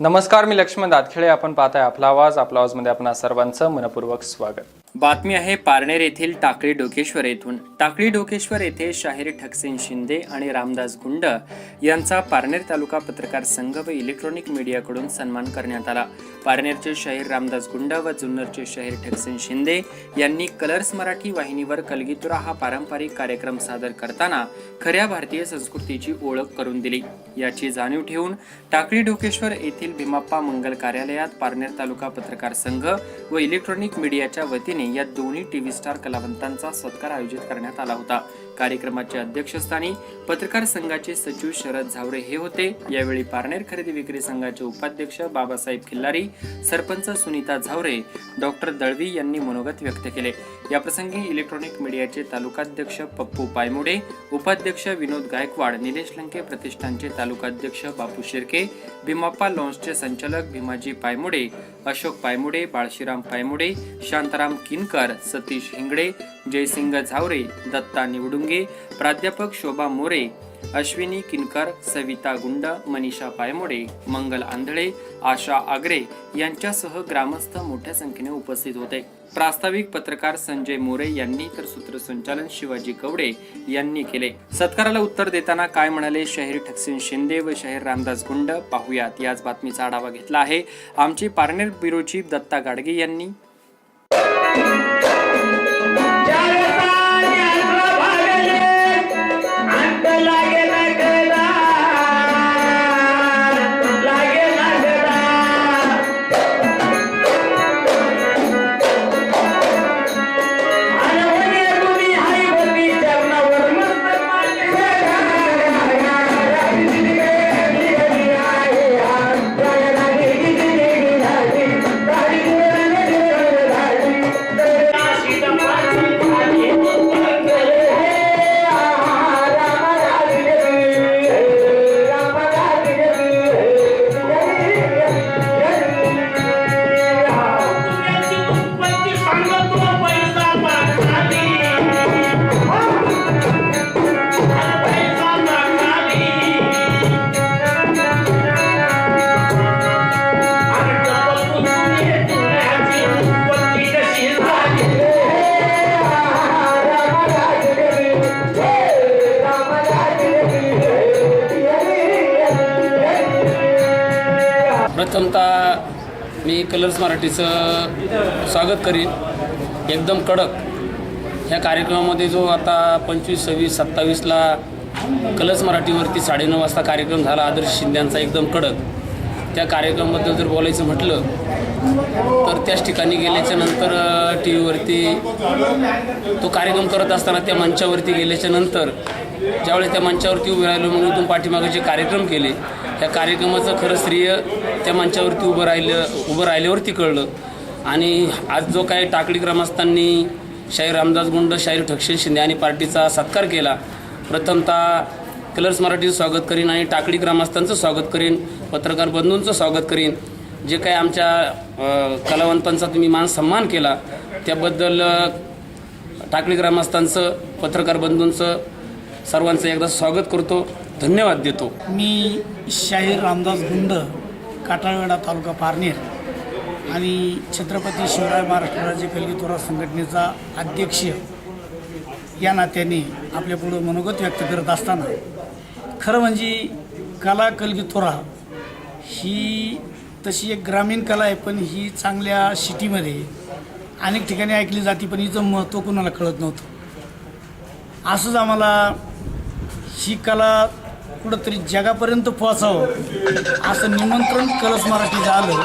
नमस्कार मी लक्ष्मण दातखेळे. आपण पाहताय आपला आवाज. आपला आवाजमध्ये आपणा सर्वांचं मनपूर्वक स्वागत. बातमी आहे पारनेर येथील टाकळी डोकेश्वर येथून. टाकळी डोकेश्वर येथे शाहीर ठकसेन शिंदे आणि रामदास गुंड यांचा पारनेर तालुका पत्रकार संघ व इलेक्ट्रॉनिक मीडियाकडून सन्मान करण्यात आला. पारनेरचे शाहीर रामदास गुंड व जुन्नरचे शाहीर ठकसेन शिंदे यांनी कलर्स मराठी वाहिनीवर कलगीतुरा हा पारंपरिक कार्यक्रम सादर करताना खऱ्या भारतीय संस्कृतीची ओळख करून दिली. याची जाणीव ठेवून टाकळी डोकेश्वर येथील भीमाप्पा मंगल कार्यालयात पारनेर तालुका पत्रकार संघ व इलेक्ट्रॉनिक मीडियाच्या वतीने या दोन्ही टीव्ही स्टार कलावंतांचा सत्कार आयोजित करण्यात आला होता. कार्यक्रमाच्या अध्यक्षस्थानी पत्रकार संघाचे सचिव शरद झावरे हे होते. यावेळी पारनेर खरेदी विक्री संघाचे उपाध्यक्ष बाबासाहेब खिल्लारी सरपंच सुनीता झावरे डॉक्टर दळवी यांनी मनोगत व्यक्त केले. याप्रसंगी इलेक्ट्रॉनिक मीडियाचे तालुकाध्यक्ष पप्पू पायमुडे उपाध्यक्ष विनोद गायकवाड निलेश लंके प्रतिष्ठानचे तालुकाध्यक्ष बापू शिर्के भीमाप्पा लॉन्सचे संचालक भीमाजी पायमुडे अशोक पायमुडे बाळशीराम पायमुडे शांताराम किनकर सतीश हिंगडे जयसिंग झावरे दत्ता निवडुंगे प्राध्यापक शोभा मोरे अश्विनी किनकर सविता गुंड मनीषा पायमोडे मंगल आंधळे आशा आगरे यांच्यासह ग्रामस्थ मोठ्या संख्येने उपस्थित होते. प्रास्ताविक पत्रकार संजय मोरे यांनी तर सूत्रसंचालन शिवाजी कवडे यांनी केले. सत्काराला उत्तर देताना काय म्हणाले? शहीर ठकसिन शिंदे व शहीर रामदास गुंड पाहुयात. याच बातमीचा आढावा घेतला आहे. आमची पारनेर ब्युरोची दत्ता गाडगे यांनी Thank you. मी कलर्स मराठीचं स्वागत करीन. एकदम कडक. ह्या कार्यक्रमामध्ये जो आता पंचवीस सव्वीस सत्तावीसला कलर्स मराठीवरती साडेनऊ वाजता कार्यक्रम झाला आदर्श शिंद्यांचा एकदम कडक. त्या कार्यक्रमाबद्दल जर बोलायचं म्हटलं तर त्याच ठिकाणी गेल्याच्यानंतर टी व्हीवरती तो कार्यक्रम करत असताना त्या मंचावरती गेल्याच्यानंतर ज्यावेळेस त्या मंचावरती उभे राहिलो म्हणून तुम्ही पाठीमागे जे कार्यक्रम केले त्या कार्यक्रमाचं खरं श्रेय त्या मंचावरती उभं राहिलं उभं राहिल्यावरती कळलं. आणि आज जो काय टाकडी ग्रामस्थांनी शाहीर रामदास गुंड शाहीर ठक्षे शिंदे आणि पार्टीचा सत्कार केला प्रथमतः कलर्स मराठीचं स्वागत करीन आणि टाकळी ग्रामस्थांचं स्वागत करीन पत्रकार बंधूंचं स्वागत करीन. जे काय आमच्या कलावंतांचा तुम्ही मान सन्मान केला त्याबद्दल टाकळी ग्रामस्थांचं पत्रकार बंधूंचं सर्वांचं एकदा स्वागत करतो धन्यवाद देतो. मी शाहीर रामदास गुंड काटाळवेडा तालुका पारनेर आणि छत्रपती शिवराय महाराष्ट्र राज्य कलगीतोरा संघटनेचा अध्यक्ष या नात्याने आपल्यापुढं मनोगत व्यक्त करत असताना खरं म्हणजे कला कलगीतोरा ही तशी एक ग्रामीण कला आहे पण ही चांगल्या सिटीमध्ये अनेक ठिकाणी ऐकली जाते पण हिचं महत्त्व कोणाला कळत नव्हतं. असंच आम्हाला ही कला कुठंतरी जगापर्यंत पोहोचावं असं निमंत्रण कलस मराठीचं आलं.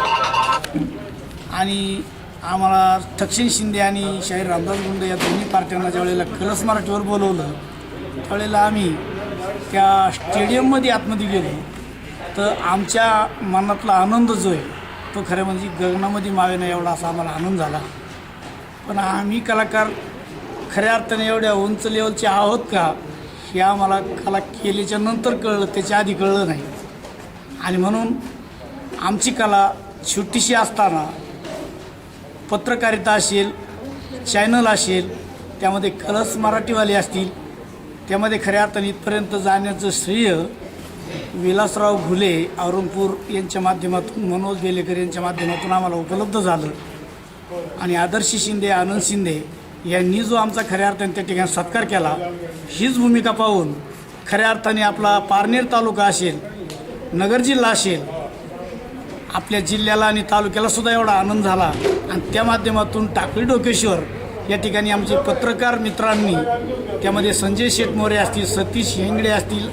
आणि आम्हाला ठक्षण शिंदे आणि शाहीर रामदास गुंड या दोन्ही पार्ट्यांना ज्यावेळेला कलस मराठीवर बोलवलं त्यावेळेला आम्ही त्या स्टेडियममध्ये आतमध्ये गेलो तर आमच्या मनातला आनंद जो आहे तो खरं म्हणजे गगनामध्ये मावेना एवढा असा आम्हाला आनंद झाला. पण आम्ही कलाकार खऱ्या अर्थाने एवढ्या उंच लेवलचे आहोत का हे आम्हाला कला केल्याच्यानंतर कळलं त्याच्या आधी कळलं नाही. आणि म्हणून आमची कला छोटीशी असताना पत्रकारिता असेल चॅनल असेल त्यामध्ये कलस मराठीवाले असतील त्यामध्ये खऱ्या अर्थाने इथपर्यंत जाण्याचं श्रेय विलासराव घुले औरंगपूर यांच्या माध्यमातून मनोज बेलेकर यांच्या माध्यमातून आम्हाला उपलब्ध झालं. आणि आदर्श शिंदे आनंद शिंदे यांनी जो आमचा खऱ्या अर्थाने त्या ठिकाणी सत्कार केला हीच भूमिका पाहून खऱ्या अर्थाने आपला पारनेर तालुका असेल नगर जिल्हा असेल आपल्या जिल्ह्याला आणि तालुक्याला सुद्धा एवढा आनंद झाला. आणि त्या माध्यमातून टाकळी डोकेश्वर या ठिकाणी आमचे पत्रकार मित्रांनी त्यामध्ये संजय शेठ मोरे असतील सतीश हेंगडे असतील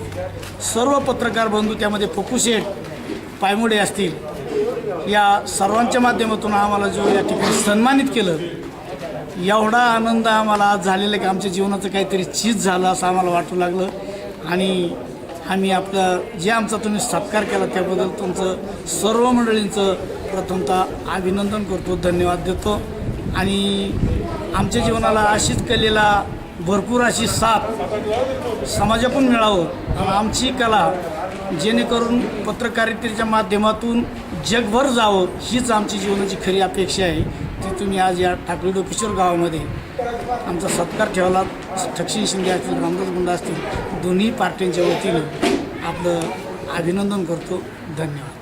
सर्व पत्रकार बंधू त्यामध्ये पप्पू शेठ पायमुडे असतील या सर्वांच्या माध्यमातून आम्हाला जो या ठिकाणी सन्मानित केलं एवढा आनंद आम्हाला आज झालेला की आमच्या जीवनाचं काहीतरी चीज झालं असं आम्हाला वाटू लागलं. आणि आम्ही आपलं जे आमचा तुम्ही सत्कार केला त्याबद्दल तुमचं सर्व मंडळींचं प्रथमतः अभिनंदन करतो धन्यवाद देतो. आणि आमच्या जीवनाला अशीच कलेला भरपूर अशी साथ समाजातून मिळावं. आमची कला जेणेकरून पत्रकारितेच्या माध्यमातून जगभर जावं हीच आमची जीवनाची खरी अपेक्षा आहे. ती तुम्ही आज या ठाकरेडो डोकेश्वर गावामध्ये आमचा सत्कार ठेवला. ठक्षी शिंदे असतील रामदास गुंडा असतील दोन्ही पार्ट्यांच्या वतीनं आपलं अभिनंदन करतो. धन्यवाद.